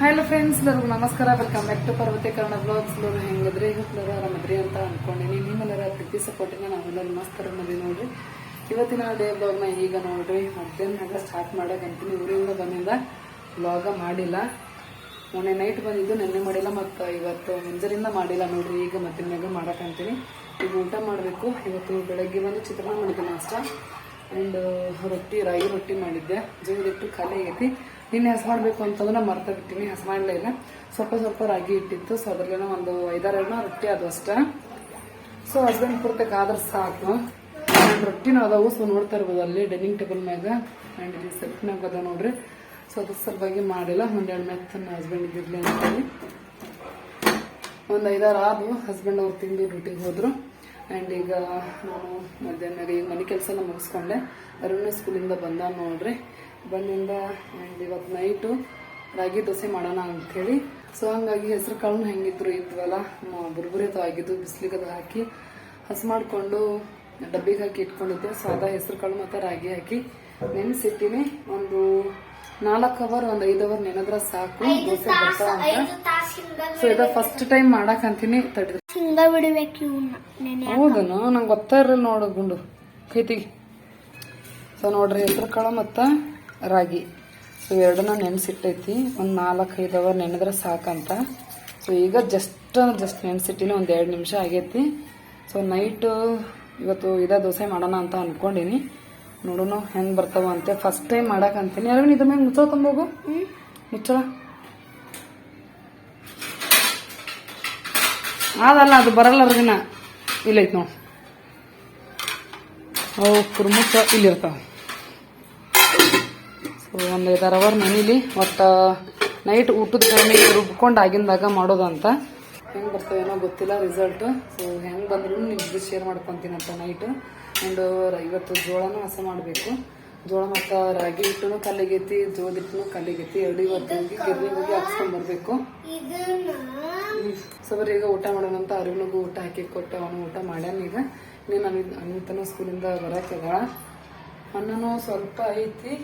Hello friends ಎಲ್ಲರಿಗೂ ನಮಸ್ಕಾರ. Welcome back to ಪರ್ವತೀಕರಣ blogs ಎಲ್ಲರೂ ಹೆಂಗಿದ್ರಿ? ಎಲ್ಲರೂ ಆರಾಮದ್ರಿ ಅಂತ ಅನ್ಕೊಂಡಿನಿ. ನಿಮ್ಮೆಲ್ಲರ ಪ್ರೀತಿ ಸಪೋರ್ಟಿನ ನಾವೆಲ್ಲರೂ ಮಸ್ತ್ ಆರಾಮದಿ ನೋಡ್ರಿ. ಇವತ್ತಿನ ಡೇ ಬ್ಲಾಗ್ನ ಈಗ ನೋಡ್ರಿ. ಮಧ್ಯಾಹ್ನ ಸ್ಟಾರ್ಟ್ ಮಾಡಕಂತೀನಿ ಊರಿಂದ ಬಂದಿಂದ ಬ್ಲಾಗ ಮಾಡಿಲ್ಲ. ಮೊನ್ನೆ ನೈಟ್ ಬಂದಿದ್ದು, ನೆನ್ನೆ ಮಾಡಿಲ್ಲ ಮತ್ತು ಇವತ್ತು ಮುಂಜಾನಿಂದ ಮಾಡಿಲ್ಲ ನೋಡ್ರಿ. ಈಗ ಮಧ್ಯಾಹ್ನಾಗ ಮಾಡಕಂತೀನಿ ಈಗ ಊಟ ಮಾಡಬೇಕು. ಇವತ್ತು ಬೆಳಗ್ಗೆ ಬಂದು ಚಿತ್ರಾನ್ನ ಮಾಡಿದ್ದೆ ನಾಷ್ಟ. ಆ್ಯಂಡ್ ರೊಟ್ಟಿ, ರಾಗಿ ರೊಟ್ಟಿ ಮಾಡಿದ್ದೆ. ಜೀವದಿಟ್ಟು ಖಾಲಿ ಆಗೈತಿ. ನಿನ್ನೆ ಹಸ್ ಮಾಡಬೇಕು ಅಂತಂದ್ರೆ ಮರ್ತ ಬಿಟ್ಟಿನಿ. ಹಸ್ ಇಲ್ಲ. ಸ್ವಲ್ಪ ಸ್ವಲ್ಪ ರಾಗಿ ಇಟ್ಟಿತ್ತು ಸೊ ಅದ್ರಲ್ಲೇನೋ ಒಂದು ಐದಾರು ರೊಟ್ಟಿ ಅದು ಅಷ್ಟೇ. ಸೊ ಹಸ್ಬೆಂಡ್ ಪೂರ್ತಕ್ಕೆ ಆದ್ರೆ ಸಾಕು. ರೊಟ್ಟಿನೂ ಅದಾವು. ಸೊ ನೋಡ್ತಾ ಇರ್ಬೋದು ಅಲ್ಲಿ ಡೈನಿಂಗ್ ಟೇಬಲ್ ಮ್ಯಾಗ. ಆ್ಯಂಡ್ ಇಲ್ಲಿ ಸೆಟ್ನಾಗ ಅದ ನೋಡ್ರಿ. ಸೊ ಅದ್ರ ಸಲುವಾಗಿ ಮಾಡಿಲ್ಲ. ಒಂದೆರಡು ಮೆತ್ತ ನನ್ನ ಹಸ್ಬೆಂಡ್ ಇದ್ದಿರಲಿ ಅಂತೇಳಿ. ಒಂದು ಐದಾರು ಆದವು. ಹಸ್ಬೆಂಡ್ ಅವ್ರು ತಿಂದು ಡ್ಯೂಟಿಗೆ ಹೋದ್ರು. ಆ್ಯಂಡ್ ಈಗ ನಾನು ಮಧ್ಯಾಹ್ನ ಈಗ ಮನೆ ಕೆಲಸ ಎಲ್ಲ ಮುಗಿಸ್ಕೊಂಡೆ. ಅರುಣ ಸ್ಕೂಲಿಂದ ಬಂದ ನೋಡ್ರಿ. ಬಂದಿಂದ ಆ್ಯಂಡ್ ಇವತ್ತು ನೈಟು ರಾಗಿ ದೋಸೆ ಮಾಡೋಣ ಅಂಥೇಳಿ. ಸೊ ಹಂಗಾಗಿ ಹೆಸರು ಕಾಳು ಹೆಂಗಿದ್ರು ಇದ್ವಲ್ಲ ಮ- ಬುರ್ಬುರಿ ಅಥವಾ ಆಗಿದ್ದು ಬಿಸಿಲಿಗದು ಹಾಕಿ ಹಸು ಮಾಡಿಕೊಂಡು ಡಬ್ಬಿಗೆ ಹಾಕಿ ಇಟ್ಕೊಂಡಿದ್ದೆ. ಸೊ ಅದ ಹೆಸರು ಕಾಳು ಮತ್ತು ರಾಗಿ ಹಾಕಿ ನೆನೆಸಿಟ್ಟಿನಿ. ಒಂದು ನಾಲ್ಕು ಅವರ್ ಒಂದು ಐದು ಅವರ್ ನೆನೆದ್ರ ಸಾಕು ದೋಸೆ ಬರ್ತಾ ಅಂತ. ಸೊ ಇದ ಫಸ್ಟ್ ಟೈಮ್ ಮಾಡಕ್ ಅಂತೀನಿ ತಡ್ರಿ. ಹೌದನು ನಂಗೆ ಗೊತ್ತಾ ಇರಲಿಲ್ಲ ನೋಡು ಗುಂಡು ಕೈತಿಗೆ. ಸೊ ನೋಡ್ರಿ ಹೆಸರು ಕಾಳು ಮತ್ತು ರಾಗಿ. ಸೊ ಎರಡನ್ನ ನೆನೆಸಿಟ್ಟೈತಿ. ಒಂದು ನಾಲ್ಕು ಐದು ಅವರ್ ನೆನೆದ್ರೆ ಸಾಕಂತ. ಸೊ ಈಗ ಜಸ್ಟ್ ಜಸ್ಟ್ ನೆನೆಸಿಟ್ಟಿನಿ ಒಂದು ಎರಡು ನಿಮಿಷ ಆಗೈತಿ. ಸೊ ನೈಟು ಇವತ್ತು ಇದೇ ದೋಸೆ ಮಾಡೋಣ ಅಂತ ಅಂದ್ಕೊಂಡಿನಿ ನೋಡೋಣ ಹೆಂಗೆ ಬರ್ತಾವ ಅಂತ. ಫಸ್ಟ್ ಟೈಮ್ ಮಾಡಕ್ಕಂತೀನಿ ಅರವಿಂದ್ ಇದ್ರ ಮೇಲೆ ಮುಚ್ಚೋ ತುಂಬೋಗು ಮುಚ್ಚಳ. ಅದಲ್ಲ ಅದು ಬರಲ್ಲ ಅರ್ದಿನ ಇಲ್ಲೈತೆ ನೋಡಿ. ಅವು ಕುರ್ಮುಚ್ಚ ಇಲ್ಲಿರ್ತಾವೆ ಒಂದು ಐದಾರು ಅವರ್ ನೆನಿಲಿ ಮತ್ತು ನೈಟ್ ಊಟದ ಟೈಮಿಗೆ ರುಬ್ಕೊಂಡು ಆಗಿಂದಾಗ ಮಾಡೋದಂತ ಹೆಂಗೆ ಬರ್ತವೇನೋ ಗೊತ್ತಿಲ್ಲ ರಿಸಲ್ಟ್ ಸೊ ಹೆಂಗೆ ಬಂದ್ರೂ ನಿಮ್ಗೆ ಶೇರ್ ಮಾಡ್ಕೊತೀನಂತ ನೈಟ್ ಆ್ಯಂಡ್ ಇವತ್ತು ಜೋಳನೂ ಹಸ ಮಾಡಬೇಕು. ಜೋಳ ಮತ್ತು ರಾಗಿ ಹಿಟ್ಟು ಕಲ್ಲಿಗೈತಿ, ಜೋಳದ ಹಿಟ್ಟು ಕಲ್ಲಿಗೈತಿ. ಎರಡು ಇವತ್ತು ಹೋಗಿ ಗಿರ್ನಿಗೆ ಹೋಗಿ ಹಾಕ್ಸ್ಕೊಂಡು ಬರಬೇಕು. ಈಗ ಊಟ ಮಾಡೋಣ ಅಂತ ಅರಿವಿನಿಗೂ ಊಟ ಹಾಕಿ ಕೊಟ್ಟು ಅವನು ಊಟ ಮಾಡ್ಯಾನ ಈಗ. ನೀನು ಅನಿತನ ಸ್ಕೂಲಿಂದ ಬರಕ್ಕಿದ ಅನ್ನನೂ ಸ್ವಲ್ಪ ಐತಿ.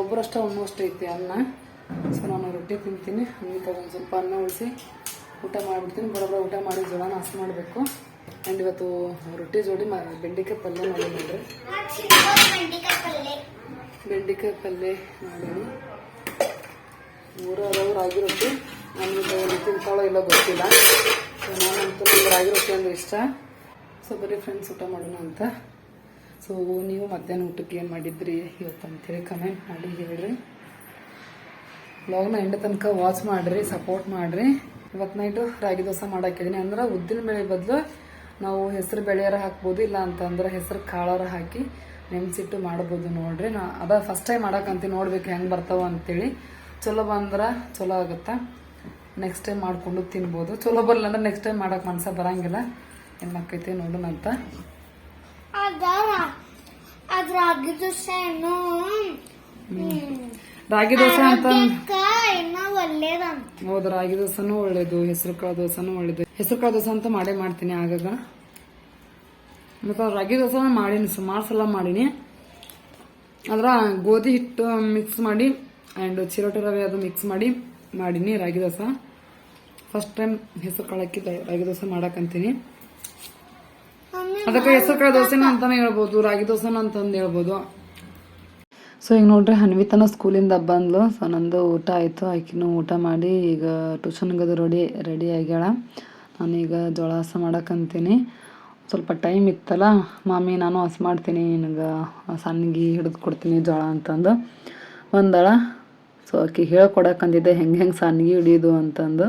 ಒಬ್ಬರಷ್ಟ ಉಣ್ಣುವಷ್ಟು ಐತಿ ಅನ್ನ. ಸೊ ನಾನು ರೊಟ್ಟಿ ತಿಂತೀನಿ. ಅನಿತ ಒಂದು ಸ್ವಲ್ಪ ಅನ್ನ ಉಳಿಸಿ ಊಟ ಮಾಡಿಬಿಡ್ತೀನಿ. ಬರೋಬ್ಬರ ಊಟ ಮಾಡಿ ಜೋಳ ಹಸಿ ಮಾಡಬೇಕು. ಆ್ಯಂಡ್ ಇವತ್ತು ರೊಟ್ಟಿ ಜೋಡಿ ಮಾ ಬೆಂಡೆಕಾಯಿ ಪಲ್ಯ ಮಾಡಿ ನೋಡ್ರಿ ಬೆಂಡಿಕಾಯಿ ಪಲ್ಯ ಮಾಡೀನಿ ಮೂರು ಅರವು ರಾಗಿ ರೊಟ್ಟಿ. ನನಗೆ ತಿಂತಾಳೋ ಇಲ್ಲ ಗೊತ್ತಿಲ್ಲ. ಸೊ ನಾನು ಅಂತ ರಾಗಿ ರೊಟ್ಟಿ ಅಂದರೆ ಇಷ್ಟ. ಸೊ ಬರೀ ಫ್ರೆಂಡ್ಸ್ ಊಟ ಮಾಡೋಣ ಅಂತ. ಸೊ ನೀವು ಮಧ್ಯಾಹ್ನ ಊಟಕ್ಕೆ ಏನು ಮಾಡಿದ್ರಿ? ಇವತ್ತು ಅಂತೇಳಿ ಕಮೆಂಟ್ ಮಾಡಿ ಹೇಳ್ರಿ. ಬ್ಲಾಗ್ನ ಎಂಡ ತನಕ ವಾಚ್ ಮಾಡಿರಿ ಸಪೋರ್ಟ್ ಮಾಡಿರಿ. ಇವತ್ತು ನೈಟು ರಾಗಿ ದೋಸೆ ಮಾಡಾಕಿದ್ದೀನಿ ಅಂದ್ರೆ ಉದ್ದಿನ ಬೇಳೆ ಬದಲು ನಾವು ಹೆಸರು ಬೆಳೆಯಾರ ಹಾಕ್ಬೋದು, ಇಲ್ಲ ಅಂತಂದ್ರೆ ಹೆಸರು ಕಾಳಾರ ಹಾಕಿ ನೆನ್ಸಿಟ್ಟು ಮಾಡ್ಬೋದು ನೋಡ್ರಿ. ನಾ, ಅದ ಫಸ್ಟ್ ಟೈಮ್ ಮಾಡಕ್ಕಂತ ನೋಡ್ಬೇಕು ಹೆಂಗೆ ಬರ್ತಾವ ಅಂತೇಳಿ. ಚಲೋ ಬಂದ್ರೆ ಚಲೋ ಆಗುತ್ತಾ. ನೆಕ್ಸ್ಟ್ ಟೈಮ್ ಮಾಡಿಕೊಂಡು ತಿನ್ಬೋದು. ಚಲೋ ಬರಲ್ಲ ಅಂದ್ರೆ ನೆಕ್ಸ್ಟ್ ಟೈಮ್ ಮಾಡಕ್ಕೆ ಮನ್ಸ ಬರಂಗಿಲ್ಲ. ಏನಾಕೈತಿ ನೋಡೋಣ ಅಂತ ಅದ ಅದ್ರ ಆಗಿದ್ದು ರಾಗಿ ದೋಸೆ ಅಂತ ಒಳ್ಳೇದಂತ. ಹೌದು ರಾಗಿ ದೋಸೆನೂ ಒಳ್ಳೇದು ಹೆಸರು ಕಾಳು ದೋಸೆನೂ ಒಳ್ಳೇದು. ಹೆಸರು ಕಾಳು ದೋಸೆ ಅಂತ ಮಾಡೇ ಮಾಡ್ತೀನಿ ಆಗಾಗ ಮತ್ತು ರಾಗಿ ದೋಸೆ ಮಾಡೀನಿ ಸುಮಾರು ಸಲ ಮಾಡೀನಿ. ಅದ್ರ ಗೋಧಿ ಹಿಟ್ಟು ಮಿಕ್ಸ್ ಮಾಡಿ ಆ್ಯಂಡ್ ಚಿರೋಟಿ ರವೆ ಅದು ಮಿಕ್ಸ್ ಮಾಡಿ ಮಾಡೀನಿ ರಾಗಿ ದೋಸೆ ಫಸ್ಟ್ ಟೈಮ್ ಹೆಸರು ಕಾಳು ಹಾಕಿ ರಾಗಿ ದೋಸೆ ಮಾಡಕ್ಕಂತೀನಿ ಅದಕ್ಕೆ ಹೆಸರು ಕಾಳು ದೋಸೆನ ಅಂತಾನೆ ಹೇಳ್ಬೋದು ರಾಗಿ ದೋಸೆನ ಅಂತಂದು ಹೇಳ್ಬೋದು. ಸೊ ಈಗ ನೋಡ್ರಿ ಹನ್ವಿತನ ಸ್ಕೂಲಿಂದ ಬಂದ್ಲು. ಸೊ ನಂದು ಊಟ ಆಯಿತು. ಆಕಿನೂ ಊಟ ಮಾಡಿ ಈಗ ಟ್ಯೂಷನ್ಗೆ ಅದು ರೆಡಿ ರೆಡಿ ಆಗ್ಯಾಳ. ನಾನೀಗ ಜೋಳ ಹಸ ಮಾಡಕ್ಕಂತೀನಿ ಸ್ವಲ್ಪ ಟೈಮ್ ಇತ್ತಲ್ಲ ಮಾಮಿ ನಾನು ಹಸ ಮಾಡ್ತೀನಿ ನಿನಗೆ ಸಣ್ಣಗಿ ಹಿಡಿದು ಕೊಡ್ತೀನಿ ಜೋಳ ಅಂತಂದು ಒಂದಳ ಸೊ ಆಕಿ ಹೇಳ್ಕೊಡಕ್ಕಂದಿದ್ದೆ ಹೆಂಗೆ ಹೆಂಗೆ ಸಣ್ಣಗಿ ಹಿಡಿಯೋದು ಅಂತಂದು.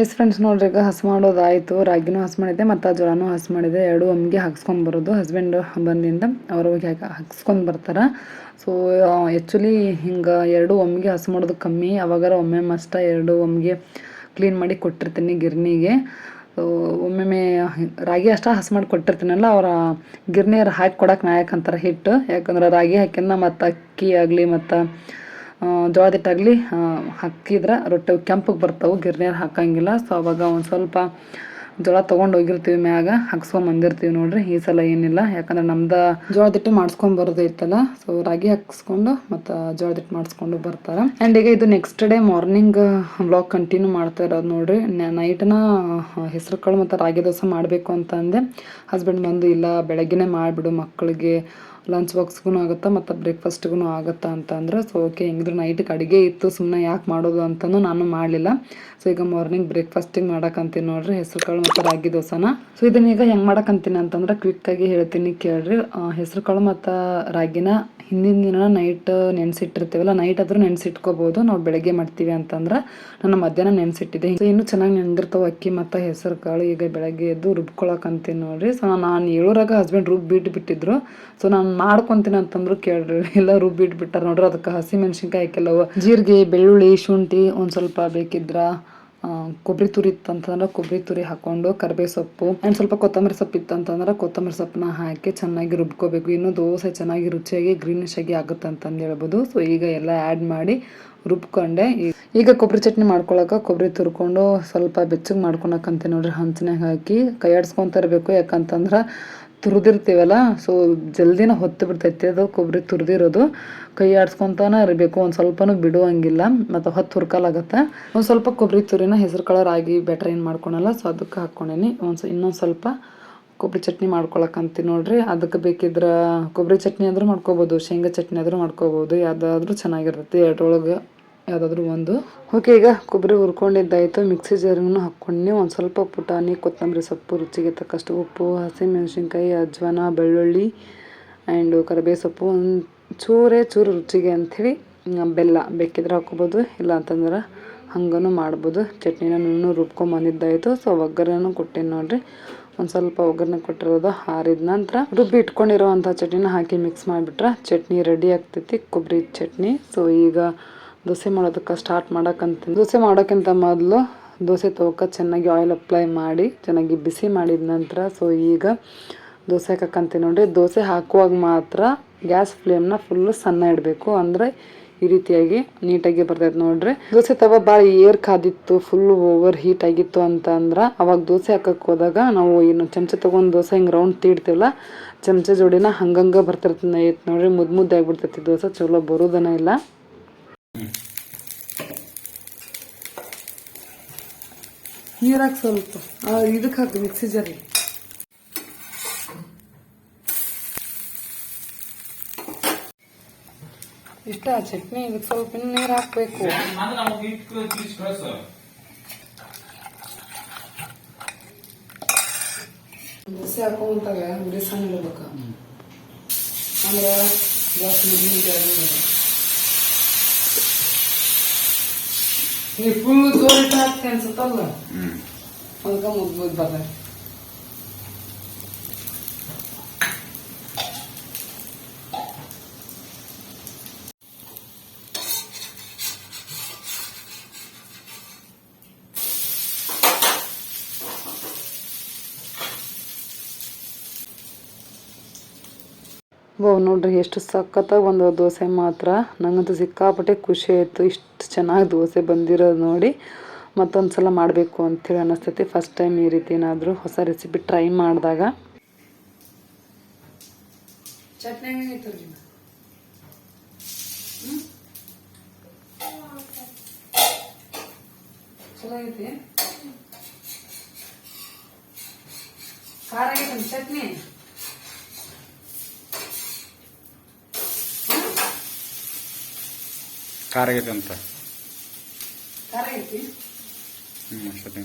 ಎಸ್ ಫ್ರೆಂಡ್ಸ್ ನೋಡ್ರಿ ಈಗ ಮಾಡೋದು ಮಾಡೋದಾಯಿತು ರಾಗಿನೂ ಹಸ್ ಮಾಡಿದ್ದೆ, ಮತ್ತು ಜ್ವರನೂ ಹಸು ಮಾಡಿದೆ. ಎರಡು ಒಮ್ಮಿಗೆ ಹಾಕ್ಸ್ಕೊಂಡು ಬರೋದು. ಹಸ್ಬೆಂಡ್ ಬಂದಿಂದ ಅವ್ರಿಗೆ ಹೋಗಿ ಹಾಕಿ ಹಾಕ್ಸ್ಕೊಂಡು ಬರ್ತಾರೆ. ಸೊ ಆ್ಯಕ್ಚುಲಿ ಹಿಂಗೆ ಎರಡು ಒಮ್ಮಿಗೆ ಹಸು ಮಾಡೋದು ಕಮ್ಮಿ. ಅವಾಗಾರ ಒಮ್ಮೆ ಮಸ್ತ ಎರಡು ಒಮ್ಮಿಗೆ ಕ್ಲೀನ್ ಮಾಡಿ ಕೊಟ್ಟಿರ್ತೀನಿ ಗಿರ್ನಿಗೆ. ಒಮ್ಮೊಮ್ಮೆ ರಾಗಿ ಅಷ್ಟೇ ಹಸು ಮಾಡಿ ಕೊಟ್ಟಿರ್ತೀನಲ್ಲ, ಅವರ ಗಿರ್ನಿಯರು ಹಾಕಿ ಕೊಡೋಕೆ ನಾ ಯಾಕಂತಾರೆ ಹಿಟ್ಟು. ಯಾಕಂದ್ರೆ ರಾಗಿ ಹಾಕಿಂದ ಮತ್ತು ಅಕ್ಕಿ ಆಗಲಿ ಮತ್ತು ಜೋಳದ ಹಿಟ್ಟಾಗಲಿ ಹಾಕಿದ್ರೆ ರೊಟ್ಟಿ ಕೆಂಪಗೆ ಬರ್ತವೆ, ಗಿರ್ನಿಯರ್ ಹಾಕಂಗಿಲ್ಲ. ಸೊ ಅವಾಗ ಒಂದು ಸ್ವಲ್ಪ ಜೋಳ ತೊಗೊಂಡು ಹೋಗಿರ್ತೀವಿ ಮ್ಯಾಗ, ಹಾಕ್ಸ್ಕೊಂಡ್ ಬಂದಿರ್ತೀವಿ ನೋಡ್ರಿ. ಈ ಸಲ ಏನಿಲ್ಲ. ಯಾಕಂದ್ರೆ ನಮ್ದು ಜೋಳದಿಟ್ಟು ಮಾಡಿಸ್ಕೊಂಡ್ ಬರೋದೈತಲ್ಲ ಸೊ ರಾಗಿ ಹಾಕ್ಸ್ಕೊಂಡು ಮತ್ತು ಜೋಳದಿಟ್ಟು ಮಾಡಿಸ್ಕೊಂಡು ಬರ್ತಾರೆ. ಆ್ಯಂಡ್ ಈಗ ಇದು next day morning blog continue ಮಾಡ್ತಾ ಇರೋದು ನೋಡ್ರಿ. ನೈಟ್ನ ಹೆಸರು ಕಾಳು ಮತ್ತು ರಾಗಿ ದೋಸೆ ಮಾಡಬೇಕು ಅಂತ ಅಂದೆ. ಹಸ್ಬೆಂಡ್ ಬಂದು, ಇಲ್ಲ, ಬೆಳಗ್ಗೆನೇ ಮಾಡಿಬಿಡು ಮಕ್ಕಳಿಗೆ ಲಂಚ್ ಬಾಕ್ಸ್ಗೂ ಆಗುತ್ತಾ, ಮತ್ತು ಬ್ರೇಕ್ಫಾಸ್ಟ್ಗೂ ಆಗುತ್ತಾ ಅಂತಂದ್ರೆ ಸೊ ಓಕೆ ಹೆಂಗಿದ್ರು ನೈಟ್ಗೆ ಅಡುಗೆ ಇತ್ತು ಸುಮ್ಮನೆ ಯಾಕೆ ಮಾಡೋದು ಅಂತಲೂ ನಾನು ಮಾಡಲಿಲ್ಲ. ಸೊ ಈಗ ಮಾರ್ನಿಂಗ್ ಬ್ರೇಕ್ಫಾಸ್ಟಿಗೆ ಮಾಡೋಕ್ಕಂತೀನಿ ನೋಡ್ರಿ ಹೆಸರು ಕಾಳು ಮತ್ತು ರಾಗಿ ದೋಸೆನ. ಸೊ ಇದನ್ನ ಈಗ ಹೆಂಗೆ ಮಾಡೋಕ್ಕಂತೀನಿ ಅಂತಂದ್ರೆ ಕ್ವಿಕ್ಕಾಗಿ ಹೇಳ್ತೀನಿ ಕೇಳ್ರಿ. ಹೆಸರು ಕಾಳು ಮತ್ತು ರಾಗಿನ ಹಿಂದಿನ ದಿನ ನೈಟ್ ನೆನೆಸಿಟ್ಟಿರ್ತೀವಲ್ಲ ನೈಟ್ ಆದರೂ ನೆನೆಸಿಟ್ಕೋಬೋದು. ನಾವು ಬೆಳಗ್ಗೆ ಮಾಡ್ತೀವಿ ಅಂತಂದ್ರೆ ನಾನು ಮಧ್ಯಾಹ್ನ ನೆನೆಸಿಟ್ಟಿದ್ದೆ. ಸೊ ಇನ್ನೂ ಚೆನ್ನಾಗಿ ನೆನೆದಿರ್ತಾವೆ ಅಕ್ಕಿ ಮತ್ತು ಹೆಸರು ಕಾಳು ಈಗ ಬೆಳಗ್ಗೆ ಎದ್ದು ರುಬ್ಕೊಳಕ್ಕಂತೀನಿ ನೋಡ್ರಿ. ಸೊ ನಾನು ಏಳೂರಾಗ ಹಸ್ಬೆಂಡ್ ರುಬ್ ಬಿಟ್ಟು ಬಿಟ್ಟಿದ್ರು ಸೊ ನಾನು ಮಾಡ್ಕೊಂತೀನಿ ಅಂತಂದ್ರು ಕೇಳ್ರಿ. ಎಲ್ಲ ರುಬ್ಬಿ ಇಟ್ಬಿಟ್ಟಾರ ನೋಡ್ರಿ, ಅದಕ್ಕೆ ಹಸಿ ಮೆಣಸಿನ್ಕಾಯಿ ಕೆಲವು. ಜೀರಿಗೆ, ಬೆಳ್ಳುಳ್ಳಿ, ಶುಂಠಿ ಒಂದು ಸ್ವಲ್ಪ ಬೇಕಿದ್ರ ಕೊಬ್ಬರಿ ತುರಿ ಇತ್ತಂತಂದ್ರೆ ಕೊಬ್ಬರಿ ತುರಿ ಹಾಕೊಂಡು ಕರ್ಬೇ ಸೊಪ್ಪು ಆ್ಯಂಡ್ ಸ್ವಲ್ಪ ಕೊತ್ತಂಬರಿ ಸೊಪ್ಪು ಇತ್ತಂತಂದ್ರೆ ಕೊತ್ತಂಬರಿ ಸೊಪ್ಪನ್ನ ಹಾಕಿ ಚೆನ್ನಾಗಿ ರುಬ್ಕೋಬೇಕು. ಇನ್ನು ದೋಸೆ ಚೆನ್ನಾಗಿ ರುಚಿಯಾಗಿ ಗ್ರೀನಿಶ್ ಆಗಿ ಆಗುತ್ತೆ ಅಂತಂದು ಹೇಳ್ಬೋದು. ಸೊ ಈಗ ಎಲ್ಲ ಆ್ಯಡ್ ಮಾಡಿ ರುಬ್ಕೊಂಡೆ. ಈಗ ಕೊಬ್ಬರಿ ಚಟ್ನಿ ಮಾಡ್ಕೊಳಕ ಕೊಬ್ಬರಿ ತುರ್ಕೊಂಡು ಸ್ವಲ್ಪ ಬೆಚ್ಚಗೆ ಮಾಡ್ಕೊಳಕಂತೆ ನೋಡ್ರಿ ಹಂಚಿನಾಗ ಹಾಕಿ. ಕೈ ಆಡ್ಸ್ಕೊಂತ ಇರಬೇಕು ಯಾಕಂತಂದ್ರೆ ತುರಿದಿರ್ತೀವಲ್ಲ? ಸೊ ಜಲ್ದಿನ ಹೊತ್ತು ಬಿಡ್ತೈತಿ ಅದು, ಕೊಬ್ಬರಿ ತುರಿದಿರೋದು. ಕೈ ಆಡ್ಸ್ಕೊಂತಾನೆ ಇರಬೇಕು, ಒಂದು ಸ್ವಲ್ಪನೂ ಬಿಡುವಂಗಿಲ್ಲ, ಮತ್ತು ಹೊತ್ತು ಹುರ್ಕಲಾಗತ್ತೆ. ಒಂದು ಸ್ವಲ್ಪ ಕೊಬ್ಬರಿ ತುರಿನ ಹೆಸರು ಕಲರ್ ಆಗಿ ಬೆಟ್ರ್ ಏನು ಮಾಡ್ಕೊಳಲ್ಲ ಸೊ ಅದಕ್ಕೆ ಹಾಕ್ಕೊಂಡೇನಿ. ಒಂದು ಇನ್ನೊಂದು ಸ್ವಲ್ಪ ಕೊಬ್ಬರಿ ಚಟ್ನಿ ಮಾಡ್ಕೊಳಕಂತೀನಿ ನೋಡ್ರಿ. ಅದಕ್ಕೆ ಬೇಕಿದ್ರೆ, ಕೊಬ್ಬರಿ ಚಟ್ನಿ ಆದರೂ ಮಾಡ್ಕೋಬೋದು, ಶೇಂಗಾ ಚಟ್ನಿ ಆದರೂ ಮಾಡ್ಕೋಬೋದು, ಯಾವುದಾದ್ರೂ ಚೆನ್ನಾಗಿರ್ತೈತಿ ಎರಡರೊಳಗೆ ಯಾವುದಾದ್ರೂ ಒಂದು. ಓಕೆ, ಈಗ ಕೊಬ್ಬರಿ ಹುರ್ಕೊಂಡಿದ್ದಾಯಿತು. ಮಿಕ್ಸಿ ಜಾರಿಗೂ ಹಾಕ್ಕೊಂಡು ಒಂದು ಸ್ವಲ್ಪ ಪುಟಾಣಿ, ಕೊತ್ತಂಬರಿ ಸೊಪ್ಪು, ರುಚಿಗೆ ತಕ್ಕಷ್ಟು ಉಪ್ಪು, ಹಸಿಮೆಣಸಿನ್ಕಾಯಿ, ಅಜ್ವಾನ, ಬೆಳ್ಳುಳ್ಳಿ ಆ್ಯಂಡ್ ಕರಿಬೇವು ಸೊಪ್ಪು. ಒಂದು ಚೂರೇ ಚೂರು ರುಚಿಗೆ ಅಂಥೇಳಿ ಬೆಲ್ಲ ಬೇಕಿದ್ರೆ ಹಾಕ್ಕೋಬೋದು, ಇಲ್ಲ ಅಂತಂದ್ರೆ ಹಂಗೂ ಮಾಡ್ಬೋದು. ಚಟ್ನಿನ ನುಣ್ಣು ರುಬ್ಕೊಂಬಂದಿದ್ದಾಯಿತು. ಸೊ, ಒಗ್ಗರಣೆನೂ ಕೊಟ್ಟೆ ನೋಡಿರಿ. ಒಂದು ಸ್ವಲ್ಪ ಒಗ್ಗರಣೆ ಕೊಟ್ಟಿರೋದು ಹಾರಿದ ನಂತರ ರುಬ್ಬಿ ಇಟ್ಕೊಂಡಿರೋವಂಥ ಚಟ್ನಿನ ಹಾಕಿ ಮಿಕ್ಸ್ ಮಾಡಿಬಿಟ್ರೆ ಚಟ್ನಿ ರೆಡಿ ಆಗ್ತೈತಿ, ಕೊಬ್ಬರಿ ಚಟ್ನಿ. ಸೊ, ಈಗ ದೋಸೆ ಮಾಡೋದಕ್ಕೆ ಸ್ಟಾರ್ಟ್ ಮಾಡೋಕ್ಕಂತ ದೋಸೆ ಮಾಡೋಕ್ಕಿಂತ ಮೊದಲು ದೋಸೆ ತಗೋಕ ಚೆನ್ನಾಗಿ ಆಯಿಲ್ ಅಪ್ಲೈ ಮಾಡಿ, ಚೆನ್ನಾಗಿ ಬಿಸಿ ಮಾಡಿದ ನಂತರ ಸೊ ಈಗ ದೋಸೆ ಹಾಕಕ್ಕಂತೀನಿ ನೋಡಿರಿ, ದೋಸೆ ಹಾಕುವಾಗ ಮಾತ್ರ ಗ್ಯಾಸ್ ಫ್ಲೇಮ್ನ ಫುಲ್ಲು ಸಣ್ಣ ಇಡಬೇಕು. ಅಂದರೆ ಈ ರೀತಿಯಾಗಿ ನೀಟಾಗಿ ಬರ್ತೈತೆ ನೋಡ್ರಿ. ದೋಸೆ ತವ ಭಾಳ ಏರ್ ಕಾದಿತ್ತು ಫುಲ್ ಓವರ್ ಹೀಟ್ ಆಗಿತ್ತು ಅಂತ ಅಂದ್ರೆ ಅವಾಗ ದೋಸೆ ಹಾಕಕ್ಕೆ ಹೋದಾಗ ನಾವು ಏನು ಚಮಚ ತಗೊಂಡು ದೋಸೆ ಹಿಂಗೆ ರೌಂಡ್ ತೀಡ್ತೀವಲ್ಲ, ಚಮಚ ಜೋಡಿನ ಹಂಗಂಗೆ ಬರ್ತಿರ್ತೈತೆ ನೋಡ್ರಿ. ಮುದ್ದು ಮುದ್ದೆ ಆಗ್ಬಿಡ್ತೈತಿ ದೋಸೆ, ಚಲೋ ಬರೋದನ ಇಲ್ಲ. ನೀರಾಕ್ ಸ್ವಲ್ಪ. ಇದಕ್ಕೆ ಹಾಕಿ ಮಿಕ್ಸಿ ಜರಿ ಇಷ್ಟ ಚಟ್ನಿ ಇದಕ್ಕೆ ಸ್ವಲ್ಪ ನೀರು ಹಾಕಬೇಕು. ಬಿಸಿ ಹಾಕೊಂತಾಗ ಬಿಸಿ ಹಣ್ಣು ಅಂದ್ರೆ ಜಾಸ್ತಿ ನೀ ಫುಲ್ ಜೋರಿಟ್ಟು ಹಾಕ್ತಿ ಅನ್ಸುತ್ತಲ್ಲ ಅದಕ್ಕೆ ಮುಗ್ಬೋದು ಓ ನೋಡ್ರಿ ಎಷ್ಟು ಸಖತ್ತಾಗಿ ಒಂದು ದೋಸೆ ಮಾತ್ರ ನಂಗಂತೂ ಸಿಕ್ಕಾಪಟ್ಟೆ ಖುಷಿ ಆಯಿತು ಇಷ್ಟು ಚೆನ್ನಾಗಿ ದೋಸೆ ಬಂದಿರೋದು ನೋಡಿ ಮತ್ತೊಂದು ಸಲ ಮಾಡಬೇಕು ಅಂತೇಳಿ ಅನ್ನಿಸ್ತೈತಿ. ಫಸ್ಟ್ ಟೈಮ್ ಈ ರೀತಿ ಏನಾದರೂ ಹೊಸ ರೆಸಿಪಿ ಟ್ರೈ ಮಾಡಿದಾಗ. ಖಾರ ಐತೆ ಚಟ್ನಿ? ಖಾರ ಆಗೈತೆ ಅಂತ. ಐತಿ ಹ್ಞೂ ಅಷ್ಟೇ.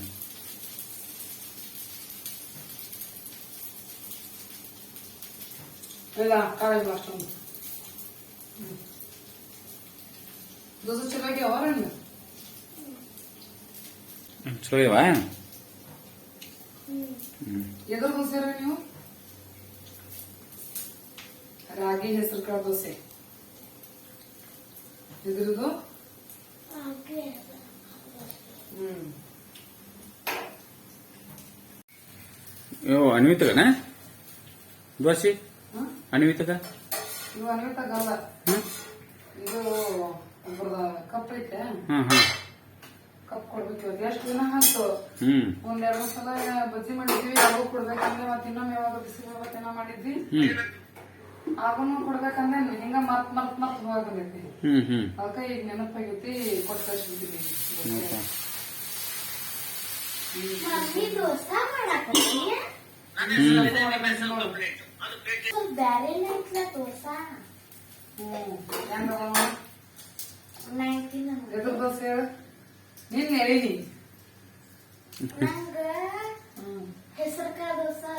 ಇಲ್ಲ ಖಾರ ಇಲ್ಲ ಅಷ್ಟೊಂದು ಹ್ಮ್. ದೋಸೆ ಚಲೋ ಆಗ್ಯಾವ ಅವ್ರೇನು? ಚಲೋ ಎದ್ರ ದೋಸೆ ರೀ ನೀವು? ರಾಗಿ ಹೆಸರು ಕಾಳು ದೋಸೆ. ಇದ್ರದ್ದು ಅಯ್ಯೋ ಅನ್ವಿತಗನ? ದೋಸೆ ಅನ್ವಿತಗ? ಇದು ಅನ್ವಿತಗಲ್ಲ ಇದು ಕಪ್ ಐತೆ. ಕಪ್ ಕೊಡ್ಬೇಕು ಎಷ್ಟು ಆಯ್ತು? ಹ್ಮ್. ಒಂದ್ ಸಲ ಬಜ್ಜಿ ಮಾಡಿದ್ವಿ ಯಾವಾಗ ಕೊಡ್ಬೇಕಂದ್ರೆ ಮತ್ತೆ ಇನ್ನೊಮ್ಮೆ ಯಾವಾಗ ಬಿಸಿ ಮಾಡಿದ್ವಿ. ಆಗುನು ಕೊಡ್ಬೇಕಂದ್ರೆ ಹಿಂಗ ಮತ್ ಮತ್ ಮತ್ ಹೋಗಬೇಕು ಹ್ಮ್ ಹ್ಮ್. ಈಗ ನೆನಪಾಗೈತಿ ಕೊಟ್ಟು ಕಳ್ಸಿ ನಿನ್ ಹೇಳಿನಿ ನಂಗ ಹ್ಮ್. ಹೆಸರುಕಾಳ ದೋಸೆ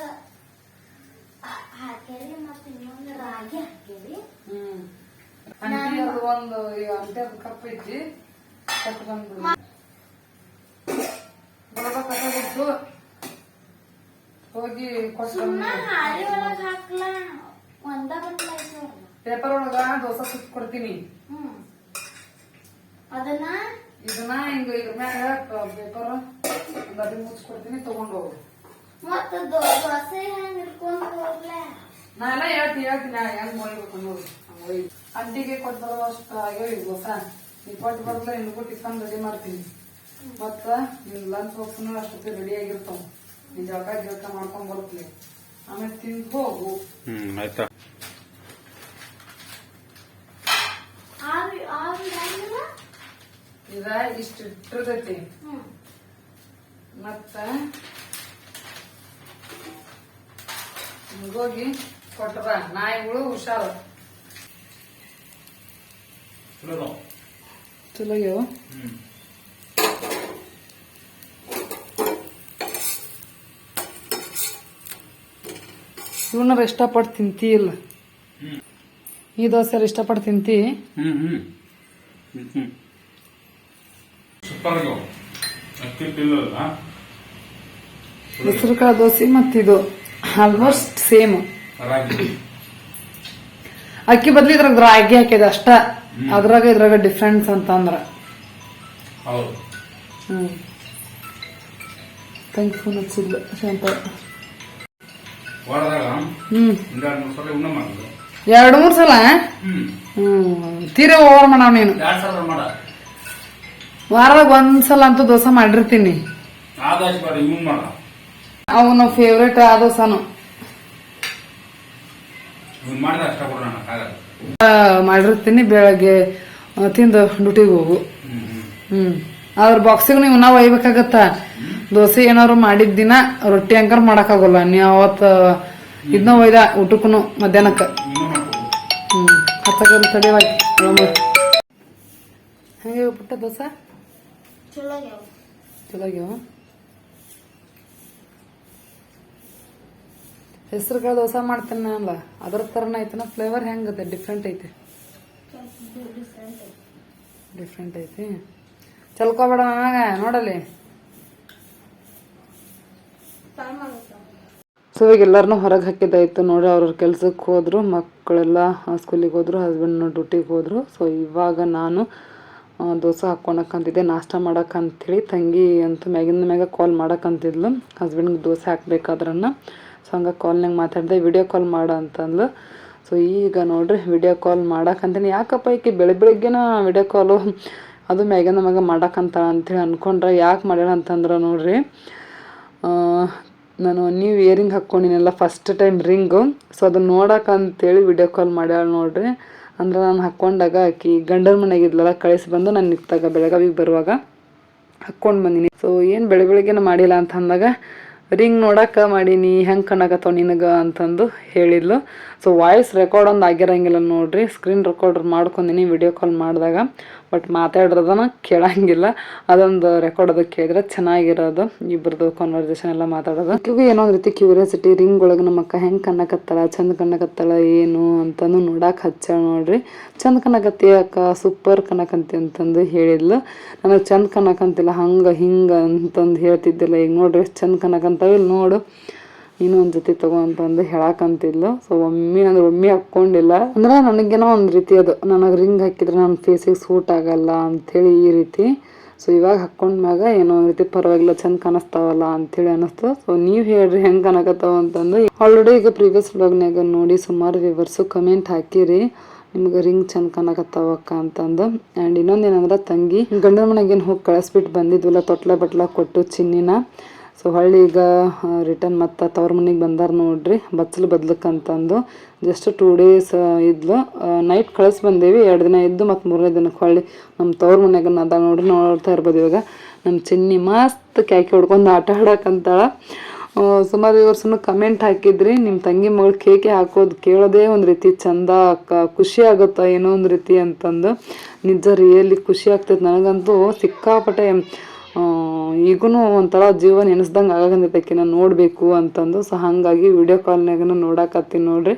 ಹಾ- ಹಾಕ್ಯಾರಿ ಮತ್ತೆ ಇನ್ನೊಂದು ರಾಗಿ ಹಾಕ್ಯಾರಿ ಹ್ಮ್. ಅಂಟಿ ಅದು ಒಂದು ಈಗ ಅಂಟಿ ಅದು ಕಪ್ ಐತಿ ಕಟ್ ಬಂದು ಬರೋದ ತಗೊಬಿಟ್ಟು ಬಂದ್ಲ ಪೇಪರ್ ಒಳಗ ದೋಸೆ ಸುತ್ತ ಕೊಡ್ತೀನಿ. ಅಡ್ಡಿಗೆ ಅದನ್ನ? ಇದನ್ನ ಹಿಂಗ ಇದ್ರ ಮ್ಯಾಗ ಪೇಪರ್ ಒಂದ್ ಅಡಿ ಮುಚ್ಕೊಡ್ತೀನಿ ತಗೊಂಡ್ ಹೋಗು. ಮತ್ತ ದೋಸೆ ಹೆಂಗ್ ಇಟ್ಕೊಂಡ್ ಹೋಗ್ಲಾ? ನಾ ಎಲ್ಲ ಹೇಳ್ತೀನಿ ಹೆಂಗ್ ನೋಡಿ. ಅಂಟಿಗೆ ಕೊಟ್ಟು ಬರೋ ಅಷ್ಟು ಆಗ್ಯಾವ ಈಗ ಗೊತ್ತಾ ನೀ ಕೊಟ್ಟು ಬರಲ್ಲ ನಿನ್ಗೂ ಟಿಫನ್ ರೆಡಿ ಮಾಡ್ತೀನಿ. ಮತ್ತ ನಿನ್ ಲಂಚ್ ಬಾಕ್ಸ್ನು ಅಷ್ಟೊತ್ತಿಗೆ ರೆಡಿ ಆಗಿರ್ತಾವ. ನೀನ್ ಜಳಕ ಗಿಳಕ ಮಾಡ್ಕೊಂಡ್ ಬರ್ತೀನಿ ಆಮೇಲೆ ತಿಂದು ಹೋಗು. ಹ್ಮ್ ಆಯ್ತಾ? ಇದ ಇಷ್ಟ ಇಟ್ಟಿರ್ತೈತಿ. ಹ್ಮ್. ಮತ್ತ ಹಿಂಗೋಗಿ ಕೊಟ್ರ. ನಾಯಿಗಳು ಹುಷಾರು. ಚಲೋ ಇವನಾರ ಇಷ್ಟಪಟ್ಟು ತಿಂತೀ ಇಲ್ಲ. ಈ ದೋಸೆ ಇಷ್ಟಪಟ್ಟು ತಿಂತಿ? ಹೆಸರು ಕಾಳು ದೋಸೆ ಮತ್ತಿದು. ಆಲ್ಮೋಸ್ಟ್ ಸೇಮ್ ರಾಗಿ. ಅಕ್ಕಿ ಬದ್ಲಿ ಇದ್ರಾಗ ರಾಗಿ ಹಾಕಿದ ಅಷ್ಟ. ಅದ್ರಾಗ ಇದ್ರಾಗ ಡಿಫ್ರೆನ್ಸ್ ಅಂತ ಅಂದ್ರ ಹೌದು. ಹ್ಮ್. ಯು ಫೋನ್ ಹಚ್ಚಿದ್ಲು ಶಾಂತ. ಎರಡು ಮೂರು ಸಲ? ತೀರ ಓವರ್ ಮಾಡವ್ ನೀನು. ವಾರದಾಗ ಒಂದ್ಸಲ ಅಂತೂ ದೋಸೆ ಮಾಡಿರ್ತೀನಿ. ಅವನ ಫೇವ್ರೇಟ್ ಆ ದೋಸಾನು. ಮಾಡಿರ್ತೀನಿ ಬೆಳಗ್ಗೆ ತಿಂದು ಡ್ಯೂಟಿಗೆ ಹೋಗು. ಹ್ಮ್. ಅದ್ರ ಬಾಕ್ಸಿಗೆ ನೀವು ನಾವು ಒಯ್ಬೇಕಾಗತ್ತ. ದೋಸೆ ಏನಾದ್ರು ಮಾಡಿದ ದಿನ ರೊಟ್ಟಿ ಅಂಕರ್ ಮಾಡಕ್ಕಾಗಲ್ಲ. ನೀ ಅವತ್ತ ಇದನ್ನ ಒಯ್ದ ಊಟಕ್ಕೂ ಮಧ್ಯಾಹ್ನಕ್ಕೆ. ಹತ್ತಕ್ಕ ತಡಿವಾಗಿ ಹಂಗೆ ಪುಟ್ಟ ದೋಸೆ? ಚಲೋ ಹೆಸರು ಕಾಳು ದೋಸೆ ಮಾಡ್ತೇನೆ ನಾನಲ್ಲ. ಅದ್ರ ತರನ ಐತನ ಫ್ಲೇವರ್ ಸ್ವಲ್ಪ ಡಿಫ್ರೆಂಟ್ ಐತಿ. ಡಿಫ್ರೆಂಟ್ ಐತಿ. ಚಲ್ಕೋಬೇಡ ನನಗ ನೋಡಲಿ. ಸೊ ಈಗ ಎಲ್ಲರನ್ನೂ ಹೊರಗೆ ಹಾಕಿದ್ದಾಯ್ತು ನೋಡಿ, ಅವ್ರವ್ರ ಕೆಲ್ಸಕ್ಕೆ ಹೋದ್ರು, ಮಕ್ಕಳೆಲ್ಲ ಸ್ಕೂಲಿಗೆ ಹೋದ್ರು ಹಸ್ಬೆಂಡ್ ಡ್ಯೂಟಿಗೆ ಹೋದ್ರು. ಸೊ ಇವಾಗ ನಾನು ದೋಸೆ ಹಾಕ್ಕೊಳಕಂತಿದ್ದೆ ನಾಷ್ಟ ಮಾಡಕ್ಕಂಥೇಳಿ ತಂಗಿ ಅಂತ ಮ್ಯಾಗಿಂದ ಮ್ಯಾಗ ಕಾಲ್ ಮಾಡಕ್ಕಂತಿದ್ಲು. ಹಸ್ಬೆಂಡ್ಗೆ ದೋಸೆ ಹಾಕ್ಬೇಕಾದ್ರನ್ನ. ಸೊ ಹಂಗೆ ಕಾಲ್ನಾಗ ಮಾತಾಡಿದೆ ವಿಡಿಯೋ ಕಾಲ್ ಮಾಡ ಅಂತಂದ್ಲು. ಸೊ ಈಗ ನೋಡ್ರಿ ವಿಡಿಯೋ ಕಾಲ್ ಮಾಡಕ್ಕಂತೀನಿ. ಯಾಕಪ್ಪ ಈಕೆ ಬೆಳೆ ಬೆಳಿಗ್ಗೆನ ವಿಡಿಯೋ ಕಾಲು ಅದು ಮ್ಯಾಗೆ ನಮಗೆ ಮಾಡಕ್ಕಂತಾಳ ಅಂಥೇಳಿ ಅಂದ್ಕೊಂಡ್ರೆ ಯಾಕೆ ಮಾಡ್ಯಾಳ ಅಂತಂದ್ರೆ ನೋಡಿರಿ ನಾನು ನ್ಯೂ ಇಯರಿಂಗ್ ಹಾಕ್ಕೊಂಡಿನಲ್ಲ ಫಸ್ಟ್ ಟೈಮ್ ರಿಂಗು ಸೊ ಅದನ್ನು ನೋಡಕ್ಕೆ ಅಂತೇಳಿ ವಿಡಿಯೋ ಕಾಲ್ ಮಾಡ್ಯಾಳ ನೋಡಿರಿ. ಅಂದ್ರೆ ನಾನು ಹಾಕ್ಕೊಂಡಾಗ ಆಕಿ ಗಂಡನ ಮನೆಗಿದ್ಲಲ್ಲ ಕಳಿಸಿ ಬಂದು ನಾನು ನಿಂತಾಗ ಬೆಳಗಾವಿಗೆ ಬರುವಾಗ ಹಾಕ್ಕೊಂಡು ಬಂದೀನಿ. ಸೊ ಏನು ಬೆಳೆ ಬೆಳಗ್ಗೆನ ಮಾಡಿಲ್ಲ ಅಂತ ಅಂದಾಗ ರಿಂಗ್ ನೋಡಕ್ಕೆ ಮಾಡೀನಿ, ಹೆಂಗೆ ಕಣಕತ್ತವ ನಿನಗೆ? ಅಂತಂದು ಹೇಳಿದ್ಲು. ಸೊ ವಾಯ್ಸ್ ರೆಕಾರ್ಡ್ ಒಂದು ಆಗಿರಂಗಿಲ್ಲ ನೋಡಿರಿ ಸ್ಕ್ರೀನ್ ರೆಕಾರ್ಡ್ ಮಾಡ್ಕೊಂಡಿನಿ ವಿಡಿಯೋ ಕಾಲ್ ಮಾಡಿದಾಗ. ಬಟ್ ಮಾತಾಡಿರೋದನ್ನ ಕೇಳಂಗಿಲ್ಲ. ಅದೊಂದು ರೆಕಾರ್ಡ್ ಅದಕ್ಕೆ ಕೇಳಿದ್ರೆ ಚೆನ್ನಾಗಿರೋದು. ಇಬ್ಬರದು ಕಾನ್ವರ್ಸೇಷನ್ ಎಲ್ಲ ಮಾತಾಡೋದು. ಕಿವಿ ಏನೋ ಒಂದು ರೀತಿ ಕ್ಯೂರಿಯಾಸಿಟಿ ರಿಂಗ್ ಒಳಗೆ ನಮ್ಮ ಅಕ್ಕ ಹೆಂಗೆ ಕಣ್ಣಕತ್ತಾಳ ಚಂದ ಕಣ್ಣಕತ್ತಳ ಏನು ಅಂತಂದು ನೋಡಕ್ಕೆ ಹಚ್ಚ ನೋಡ್ರಿ. ಚಂದ ಕಣ್ಣಕತ್ತಿ ಅಕ್ಕ ಸೂಪರ್ ಕಣ್ಣಕಂತಿ ಅಂತಂದು ಹೇಳಿದ್ಲು. ನನಗೆ ಚಂದ ಕಣ್ಣಕಂತಿಲ್ಲ ಹಂಗೆ ಹಿಂಗೆ ಅಂತಂದು ಹೇಳ್ತಿದ್ದಿಲ್ಲ. ಈಗ ನೋಡ್ರಿ, ಚಂದ ಕಣ್ಣಕಂತಾವ ನೋಡು. ನೀನು ಒಂದು ಜೊತೆ ತಗೋ ಅಂತಂದು ಹೇಳಕ್ಕಂತಿದ್ಲು ಸೊ ಒಮ್ಮೆ ಅಂದ್ರೆ ಒಮ್ಮೆ ಹಾಕ್ಕೊಂಡಿಲ್ಲ. ಅಂದ್ರೆ ನನಗೇನೋ ಒಂದು ರೀತಿ ಅದು, ನನಗೆ ರಿಂಗ್ ಹಾಕಿದ್ರೆ ನನ್ನ ಫೇಸಿಗೆ ಸೂಟ್ ಆಗಲ್ಲ ಅಂಥೇಳಿ ಈ ರೀತಿ. ಸೊ ಇವಾಗ ಹಾಕ್ಕೊಂಡ್ಮ್ಯಾಗ ಏನೋ ಒಂದು ರೀತಿ ಪರವಾಗಿಲ್ಲ, ಚಂದ ಕಾಣಿಸ್ತಾವಲ್ಲ ಅಂಥೇಳಿ ಅನಿಸ್ತು ಸೊ ನೀವು ಹೇಳ್ರಿ ಹೆಂಗೆ ಕಾಣಕತ್ತಾವ ಅಂತಂದು. ಆಲ್ರೆಡಿ ಈಗ ಪ್ರೀವಿಯಸ್ ಬ್ಲಾಗ್ನಾಗ ನೋಡಿ ಸುಮಾರು ವ್ಯೂವರ್ಸು ಕಮೆಂಟ್ ಹಾಕಿರಿ. ನಿಮ್ಗೆ ರಿಂಗ್ ಚಂದ ಕಾಣಕತ್ತಾವಕ್ಕ ಅಂತಂದು. ಆ್ಯಂಡ್ ಇನ್ನೊಂದು ಏನಂದ್ರೆ, ತಂಗಿ ಗಂಡನ ಮನೆಗೆ ಏನು ಹೋಗಿ ಕಳಿಸ್ಬಿಟ್ಟು ಬಂದಿದ್ವಲ್ಲ, ತೊಟ್ಲ ಬಟ್ಲ ಕೊಟ್ಟು ಚಿನ್ನಿನ. ಸೊ ಹೊಳ್ಳಿ ಈಗ ರಿಟರ್ನ್ ಮತ್ತು ತವ್ರ ಮನೆಗೆ ಬಂದಾರ ನೋಡ್ರಿ. ಬಚ್ಚಲು ಬದ್ಲಕ್ಕಂತಂದು ಜಸ್ಟ್ ಟೂ ಡೇಸ್ ಇದ್ಲು ನೈಟ್ ಕಳಿಸ್ ಬಂದೇವಿ. ಎರಡು ದಿನ ಇದ್ದು ಮತ್ತು ಮೂರನೇ ದಿನಕ್ಕೆ ಹೊಳ್ಳಿ ನಮ್ಮ ತವ್ರ ಮನೆಗೆ ಅದ ನೋಡ್ರಿ, ನೋಡ್ತಾ ಇರ್ಬೋದು ಇವಾಗ. ನಮ್ಮ ಚಿನ್ನಿ ಮಸ್ತ್ ಕ್ಯಾಕಿ ಹೊಡ್ಕೊಂಡು ಆಟ ಆಡಕ್ಕಂತಾಳ ಸುಮಾರು ವರ್ಷನು ಕಮೆಂಟ್ ಹಾಕಿದ್ರಿ. ನಿಮ್ಮ ತಂಗಿ ಮಗಳು ಕೇಕೆ ಹಾಕೋದು ಕೇಳೋದೇ ಒಂದು ರೀತಿ ಚಂದ ಖುಷಿ ಆಗುತ್ತಾ ಏನೋ ಒಂದು ರೀತಿ ಅಂತಂದು. ನಿಜ ರಿಯಲಿ ಖುಷಿ ಆಗ್ತೈತೆ. ನನಗಂತೂ ಸಿಕ್ಕಾಪಟ್ಟೆ ಈಗೂ ಒಂಥರ ಜೀವ ನೆನೆಸ್ದಂಗೆ ಆಗಂತೈತೆ ನಾನು ನೋಡಬೇಕು ಅಂತಂದು. ಸೊ ಹಾಗಾಗಿ ವಿಡಿಯೋ ಕಾಲ್ನಾಗನ ನೋಡಾಕತ್ತೀನಿ ನೋಡ್ರಿ.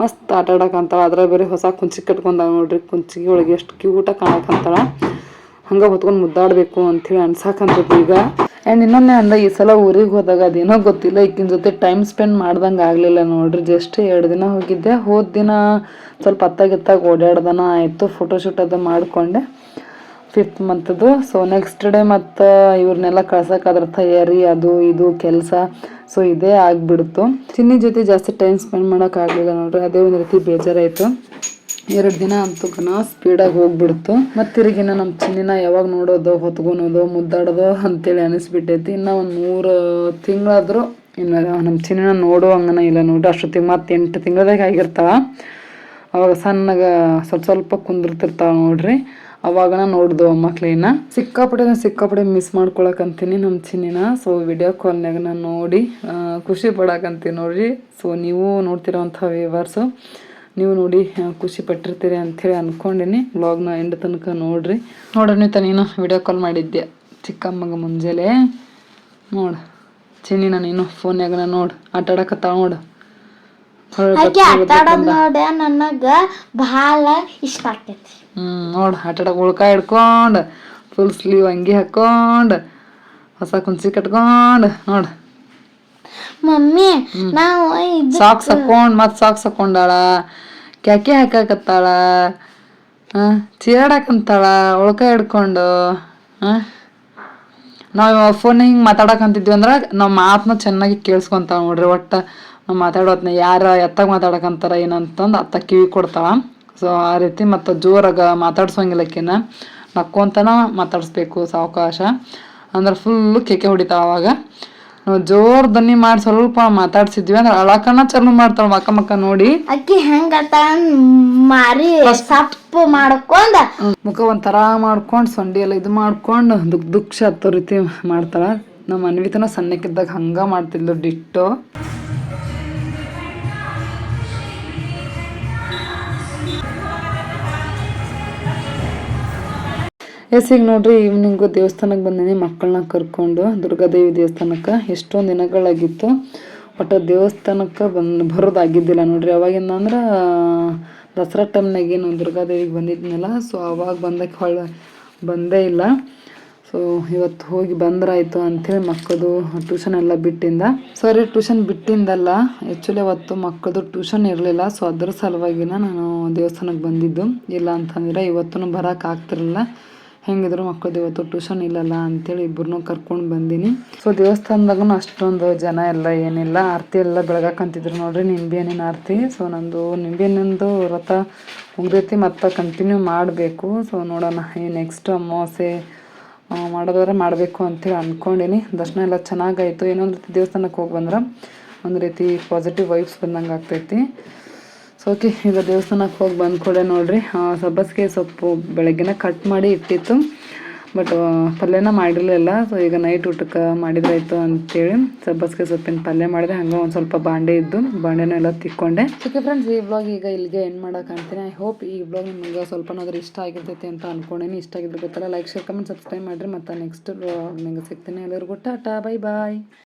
ಮಸ್ತ್ ಆಟ ಆಡಕ್ಕಂತಾಳ ಅದ್ರ ಬೇರೆ ಹೊಸ ಕುಂಚಿ ಕಟ್ಕೊಂಡ ನೋಡ್ರಿ. ಕುಂಚಿಗೆ ಒಳಗೆ ಎಷ್ಟು ಕ್ಯೂಟ ಕಾಣಕಂತಾಳ ಹಂಗೆ ಹೊತ್ಕೊಂಡು ಮುದ್ದಾಡಬೇಕು ಅಂಥೇಳಿ ಅನ್ಸಾಕಂತೈತಿ ಈಗ. ಆ್ಯಂಡ್ ಇನ್ನೊಂದೇ ಅಂದ, ಈ ಸಲ ಊರಿಗೆ ಹೋದಾಗ ಅದೇನೋ ಗೊತ್ತಿಲ್ಲ. ಈಕಿನ ಜೊತೆ ಟೈಮ್ ಸ್ಪೆಂಡ್ ಮಾಡ್ದಂಗೆ ಆಗಲಿಲ್ಲ ನೋಡ್ರಿ. ಜಸ್ಟ್ ಎರಡು ದಿನ ಹೋಗಿದ್ದೆ. ಹೋದ ದಿನ ಸ್ವಲ್ಪ ಅತ್ತಾಗಿತ್ತಾಗ ಓಡಾಡ್ದನ ಆಯಿತು. ಫೋಟೋಶೂಟ್ ಅದು ಮಾಡಿಕೊಂಡೆ. ಫಿಫ್ತ್ ಮಂತ್ದು ಸೊ ನೆಕ್ಸ್ಟ್ ಡೇ ಮತ್ತು ಇವ್ರನ್ನೆಲ್ಲ ಕಳ್ಸಕ್ಕೆ ಅದ್ರ ತಯಾರಿ ಅದು ಇದು ಕೆಲಸ. ಸೊ ಇದೇ ಆಗಿಬಿಡ್ತು. ಚಿನ್ನಿ ಜೊತೆ ಜಾಸ್ತಿ ಟೈಮ್ ಸ್ಪೆಂಡ್ ಮಾಡೋಕ್ಕಾಗಲಿಲ್ಲ ನೋಡ್ರಿ. ಅದೇ ಒಂದು ರೀತಿ ಬೇಜಾರಾಯಿತು. ಎರಡು ದಿನ ಅಂತೂ ಗನ ಸ್ಪೀಡಾಗಿ ಹೋಗ್ಬಿಡ್ತು. ಮತ್ತೆ ತಿರುಗಿನ ನಮ್ಮ ಚಿನ್ನಿನ ಯಾವಾಗ ನೋಡೋದು, ಹೊತ್ಕೊಳೋದು, ಮುದ್ದಾಡೋದು ಅಂತೇಳಿ ಅನಿಸ್ಬಿಟ್ಟೈತಿ. ಇನ್ನು ಒಂದು ಮೂರು ತಿಂಗಳಾದರೂ ಇನ್ನು ನಮ್ಮ ಚಿನ್ನಿನ ನೋಡೋ ಹಂಗನ ಇಲ್ಲ ನೋಡ್ರಿ. ಅಷ್ಟೊತ್ತಿಗೆ ಮತ್ತೆ ಎಂಟು ತಿಂಗಳದಾಗ ಆಗಿರ್ತಾವ. ಅವಾಗ ಸಣ್ಣಗೆ ಸ್ವಲ್ಪ ಸ್ವಲ್ಪ ಕುಂದಿರ್ತಿರ್ತಾವೆ ನೋಡ್ರಿ. ಅವಾಗನ ನೋಡ್ದು ಮಕ್ಳಿನ. ಸಿಕ್ಕಾಪಟ್ಟೆ ನಾನು ಸಿಕ್ಕಾಪಟ್ಟೆ ಮಿಸ್ ಮಾಡ್ಕೊಳಕಂತೀನಿ ನಮ್ಮ ಚಿನ್ನಿನ. ಸೊ ವಿಡಿಯೋ ಕಾಲ್ನಾಗ ನಾನು ನೋಡಿ ಖುಷಿ ಪಡಕಂತೀನಿ ನೋಡ್ರಿ. ಸೊ ನೀವು ನೋಡ್ತಿರೋವಂಥ ವೇವರ್ಸು ನೀವು ನೋಡಿ ಖುಷಿ ಪಟ್ಟಿರ್ತೀರಿ ಅಂಥೇಳಿ ಅಂದ್ಕೊಂಡಿನಿ ವ್ಲಾಗ್ನ ಎಂಡ್ ತನಕ ನೋಡ್ರಿ. ನೋಡ್ರಿ ನೀನು ವಿಡಿಯೋ ಕಾಲ್ ಮಾಡಿದ್ದೆ ಚಿಕ್ಕಮ್ಮಗ ಮುಂಜಾನೆ. ನೋಡು. ಚಿನ್ನಿನ ನೀನು ಫೋನ್ಯಾಗನ ನೋಡು. ಆಟ ಆಡಕತ್ತಾಳ ನೋಡು. ಆಕೆ ಆಟ ಆಡೋದ್ ನೋಡ ನನಗ ಬಹಳ ಇಷ್ಟ ಆಗ್ತೈತಿ ಹ್ಮ್ ನೋಡ್ ಆಟಾಡಕ್ ಉಳ್ಕ ಹಿಡ್ಕೊಂಡ್ ಫುಲ್ ಸ್ಲೀವ್ ಅಂಗಿ ಹಾಕೊಂಡ್ ಹೊಸ ಕುಂಚಿ ಕಟ್ಕೊಂಡ್ ನೋಡ್. ಮಮ್ಮಿ ನಾವು ಇದು ಸಾಕ್ಸ್ ಹಾಕೊಂಡ್ ಮತ್ ಸಾಕ್ಸ್ ಹಾಕೊಂಡಾಳ ಕ್ಯಾಕೆ ಹಾಕಾಕತ್ತಾಳ ಚೀರಾಡಕಂತಾಳ ಉಳ್ಕ ಹಿಡ್ಕೊಂಡು ಆ. ನಾವು ಫೋನ್ ಹಿಂಗೆ ಮಾತಾಡಕಂತಿದ್ವಿ ಅಂದ್ರ ನಮ್ಮ ಮಾತನ್ನ ಚೆನ್ನಾಗಿ ಕೇಳಿಸ್ಕೊಂತಾವ ನೋಡ್ರಿ ಒಟ್ಟು ಮಾತಾಡೋತ್ನ ಯಾರ ಎತ್ತಾಗ ಮಾತಾಡಕಂತಾರ ಏನಂತಂದು ಅತ್ತ ಕಿವಿ ಕೊಡ್ತಾಳ. ಸೊ ಆ ರೀತಿ ಮತ್ತು ಜೋರಾಗ ಮಾತಾಡ್ಸೋಂಗಿಲ್ಲಕ್ಕಿನ್ನ ನಕ್ಕೊಂತನ ಮಾತಾಡಿಸ್ಬೇಕು ಸಾವಕಾಶ. ಅಂದ್ರೆ ಫುಲ್ಲು ಕೆಕೆ ಹೊಡಿತಾವ ಅವಾಗ. ನಾವು ಜೋರ್ ದನಿ ಮಾಡಿ ಸ್ವಲ್ಪ ಮಾತಾಡ್ಸಿದ್ವಿ ಅಂದ್ರೆ ಅಳಕನ ಚಲೋ ಮಾಡ್ತಾಳ ಮಕ್ಕ ಮಕ್ಕ ನೋಡಿ. ಅಕ್ಕಿ ಹೆಂಗ ಮಾರಿ ಸಪ್ಪು ಮಾಡ್ಕೊಂಡ. ಮುಖ ಒಂಥರ ಮಾಡ್ಕೊಂಡು ಸೊಂಡಿ ಎಲ್ಲ ಇದು ಮಾಡ್ಕೊಂಡು ದುಃಖ ದುಃಖ ಹತ್ತೋ ರೀತಿ ಮಾಡ್ತಾಳ. ನಮ್ಮ ಅನ್ವಿತನ ಸಣ್ಣಕ್ಕಿದ್ದಾಗ ಹಂಗ ಮಾಡ್ತಿದ್ಲು ಡಿಟ್ಟು. ಎಸ್ ಈಗ ನೋಡ್ರಿ ಈವ್ನಿಂಗು ದೇವಸ್ಥಾನಕ್ಕೆ ಬಂದೀನಿ ಮಕ್ಕಳನ್ನ ಕರ್ಕೊಂಡು ದುರ್ಗಾದೇವಿ ದೇವಸ್ಥಾನಕ್ಕೆ. ಎಷ್ಟೊಂದು ದಿನಗಳಾಗಿತ್ತು. ಒಟ್ಟು ದೇವಸ್ಥಾನಕ್ಕೆ ಬಂದು, ಬರೋದಾಗಿದ್ದಿಲ್ಲ ನೋಡ್ರಿ. ಅವಾಗಿಂದ ಅಂದ್ರೆ, ದಸರಾ ಟೈಮ್ನಾಗ ಏನು ದುರ್ಗಾದೇವಿಗೆ ಬಂದಿದ್ನಲ್ಲ ಸೊ ಅವಾಗ ಬಂದಕ್ಕೆ ಹೊಳ್ಳ ಬಂದೇ ಇಲ್ಲ. ಸೊ ಇವತ್ತು ಹೋಗಿ ಬಂದ್ರಾಯಿತು ಅಂಥೇಳಿ ಮಕ್ಕಳದು ಟ್ಯೂಷನ್ ಎಲ್ಲ ಬಿಟ್ಟಿಂದ. ಸರಿ ಟ್ಯೂಷನ್ ಬಿಟ್ಟಿಂದಲ್ಲ. ಆ್ಯಕ್ಚುಲಿ ಅವತ್ತು ಮಕ್ಕಳದು ಟ್ಯೂಷನ್ ಇರಲಿಲ್ಲ ಸೊ ಅದರ ಸಲುವಾಗಿನ ನಾನು ದೇವಸ್ಥಾನಕ್ಕೆ ಬಂದಿದ್ದು. ಇಲ್ಲ ಅಂತಂದ್ರೆ ಇವತ್ತು ಬರೋಕೆ ಆಗ್ತಿರಲಿಲ್ಲ. ಹೆಂಗಿದ್ರು ಮಕ್ಕಳು ಇವತ್ತು ಟ್ಯೂಷನ್ ಇಲ್ಲಲ್ಲ ಅಂತೇಳಿ ಇಬ್ಬರನ್ನೂ ಕರ್ಕೊಂಡು ಬಂದೀನಿ. ಸೊ ದೇವಸ್ಥಾನದಾಗೂ ಅಷ್ಟೊಂದು ಜನ ಎಲ್ಲ ಏನಿಲ್ಲ. ಆರತಿ ಎಲ್ಲ ಬೆಳಗಾಕಂತಿದ್ರು ನೋಡ್ರಿ ನಿಂಬೆ ಹಣ್ಣಿನ ಆರತಿ. ಸೊ ನಂದು ನಿಂಬೆ ಹಣ್ಣಿಂದು ವ್ರತ ಮುಗ್ದೈತಿ, ಮತ್ತೆ ಕಂಟಿನ್ಯೂ ಮಾಡಬೇಕು. ಸೊ ನೋಡೋಣ ಈ ನೆಕ್ಸ್ಟ್ ಅಮಾವಾಸ್ಯೆ ಮಾಡೋದಾದ್ರೆ ಮಾಡಬೇಕು ಅಂತೇಳಿ ಅಂದ್ಕೊಂಡಿನಿ ದರ್ಶನ ಎಲ್ಲ ಚೆನ್ನಾಗಾಯಿತು. ಏನೋ ಒಂದು ರೀತಿ ದೇವಸ್ಥಾನಕ್ಕೆ ಹೋಗಿ ಬಂದ್ರೆ ಒಂದು ರೀತಿ ಪಾಸಿಟಿವ್ ವೈಬ್ಸ್ ಬಂದಂಗೆ ಆಗ್ತೈತಿ. ಸೊ ಈಗ ದೇವಸ್ಥಾನಕ್ಕೆ ಹೋಗಿ ಬಂದ ಕೂಡ ನೋಡ್ರಿ. ಸಬ್ಬಸಿಗೆ ಸೊಪ್ಪು ಬೆಳಗ್ಗೆನ ಕಟ್ ಮಾಡಿ ಇಟ್ಟಿತ್ತು. ಬಟ್ ಪಲ್ಯನ ಮಾಡಿರಲಿಲ್ಲ. ಸೊ ಈಗ ನೈಟ್ ಊಟಕ್ಕೆ ಮಾಡಿದ್ರಾಯ್ತು ಅಂತೇಳಿ ಸಬ್ಬಸಿಗೆ ಸೊಪ್ಪಿನ ಪಲ್ಯ ಮಾಡಿದೆ. ಹಂಗೆ ಒಂದು ಸ್ವಲ್ಪ ಬಾಂಡೆ ಇದ್ದು, ಬಾಂಡೆನ ಎಲ್ಲ ತಿಕ್ಕೊಂಡೆ. ಓಕೆ ಫ್ರೆಂಡ್ಸ್ ಈ ಬ್ಲಾಗ್ ಈಗ ಇಲ್ಲಿಗೆ ಎಂಡ್ ಮಾಡೋಕೆ ಅಂತೀನಿ. ಐ ಹೋಪ್ ಈ ಬ್ಲಾಗ್ ನಿಮಗೆ ಸ್ವಲ್ಪನಾದ್ರೂ ಇಷ್ಟ ಆಗಿರ್ತೈತಿ ಅಂತ ಅನ್ಕೊಂಡೇನಿ. ಇಷ್ಟ ಆಗಿದ್ರೆ ಗೊತ್ತಲ್ಲ ಲೈಕ್ ಶೇರ್ ಕಮೆಂಟ್ ಸಬ್ಸ್ಕ್ರೈಬ್ ಮಾಡಿರಿ. ಮತ್ತು ನೆಕ್ಸ್ಟ್ ಬ್ಲಾಗ್ ನಿಮಗೆ ಸಿಗ್ತೀನಿ. ಎಲ್ಲರಿಗೂ, ಟಾಟಾ ಬೈ ಬಾಯ್